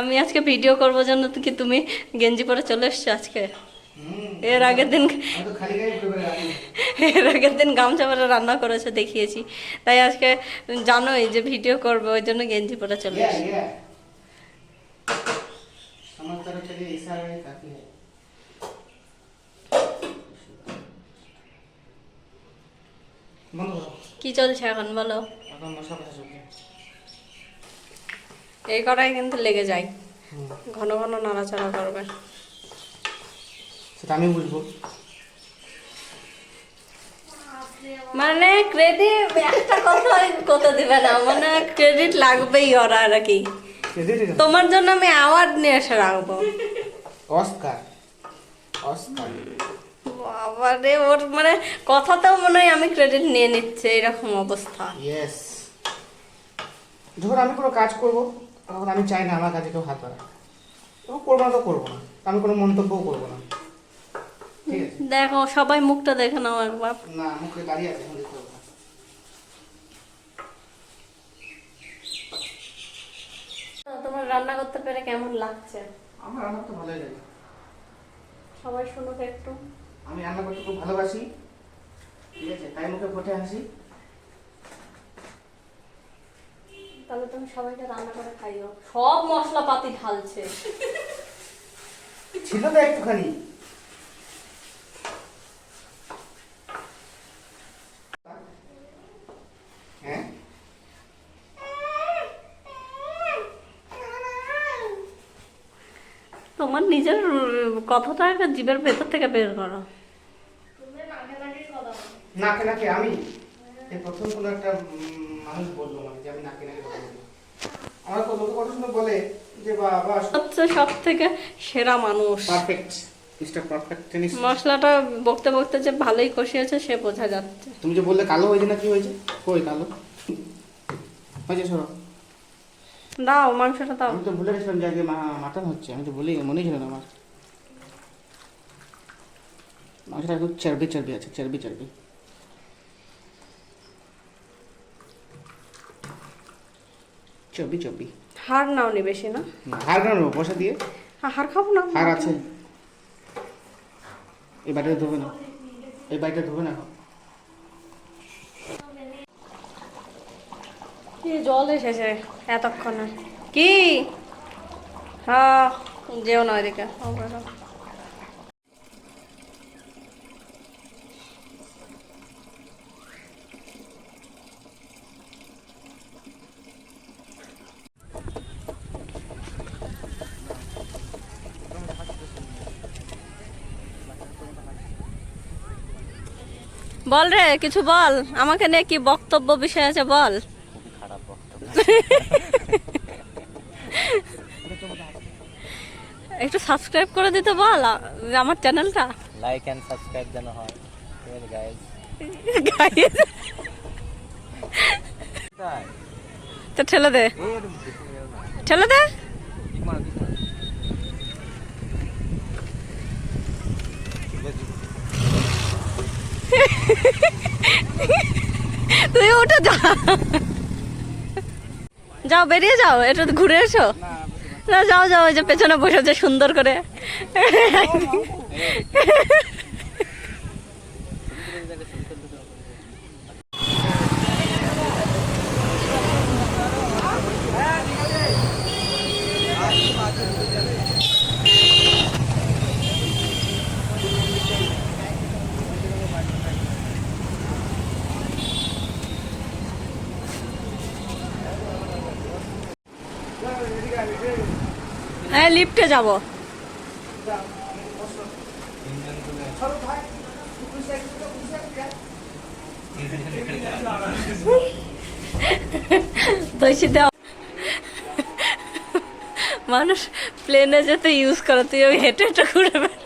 আমি আজকে ভিডিও করব জন্য কি তুমি? গেঞ্জি পরে চলে এসছো আজকে? এর আগের দিন এর আগের দিন গামছা পরে রান্না করেছ দেখিয়েছি। তাই আজকে জানোই যে ভিডিও করব ওই জন্য গেঞ্জি পরে চলে এসছি। কি চলছে এখন বলো? এখন এই কটাই কিন্তু লেগে যায়। ঘন ঘন নাড়াচাড়া করবে। সেটা আমি বুঝব। মানে ক্রেডিট একটা কথা কত দিবে না মানে ক্রেডিট লাগবেই ওরা আর কি। তোমার জন্য আমি অ্যাওয়ার্ড নিয়ে এসে রাখব। অস্কার অস্কার বাবারে ওর মানে কথাতেও মনে হয় আমি ক্রেডিট নিয়ে নিচ্ছে এরকম অবস্থা। ইয়েস যখন আমি কোনো কাজ করব তখন আমি চাই না আমার কাজে কেউ হাত বাড়া তখন করব না তো করব না। আমি কোনো মন্তব্যও করব না। ঠিক দেখো সবাই মুখটা দেখে নাও একবার। না মুখে দাঁড়িয়ে আছে এখন দেখতে তোমার রান্না করতে পেরে কেমন লাগছে? আমার রান্না তো ভালোই লাগে। সবাই শুনুক একটু। আমি রান্না করতে খুব ভালোবাসি। ঠিক আছে? তাই মুখে ফুটে হাসি তাহলে তুমি সবাইকে রান্না করে খাইও। সব মশলাপাতি ঢালছে। ছিল তো একটুখানি? হ্যাঁ? তোমার নিজের কথাটা একটা জীবের ভেতর থেকে বের করো। নাকে নাকে আমি? এই প্রথম কোনো একটা মানুষ বলল মানে যে আমি নাকে নাকে আমার কত কথা শুনে বলে যে বাবা হচ্ছে সব থেকে সেরা মানুষ। পারফেক্ট মশলাটা বকতে বকতে যে ভালোই কষিয়েছে সে বোঝা যাচ্ছে। তুমি যে বললে কালো হয়েছে না কি হয়েছে? কই কালো? হয়েছে সরো। দাও মাংসটা দাও। আমি তো ভুলে গেছিলাম যে আগে মাটন হচ্ছে। আমি তো বলি মনেই ছিল না আমার। মাংসটা একটু চর্বি চর্বি আছে চর্বি চর্বি চর্বি চর্বি হাড় নাও নি বেশি না? না, হাড় কেন নেব? পয়সা দিয়ে? হ্যাঁ, হাড় খাব না হাড় আছে। এই বাড়িটা ধোবে না। এই বাড়িটা ধোবে না কি জল এসেছে এতক্ষণে? কি? হ্যাঁ যেও না ওইদিকে। বল রে কিছু বল। আমাকে নিয়ে কি বক্তব্য বিষয় আছে বল। একটু সাবস্ক্রাইব করে দিতে বল আমার চ্যানেলটা লাইক অ্যান্ড সাবস্ক্রাইব যেন হয়। তো ঠেলে দে। ঠেলে দে। তুই উঠে যা যাও, বেরিয়ে যাও এটা তো ঘুরে এসো। না, যাও যাও, ওই যে পেছনে বসেছে সুন্দর করে। হ্যাঁ লিফটে যাব। মানুষ প্লেনে যেতে ইউজ করে তুই ওই হেঁটে হেঁটে ঘুরে বেড়া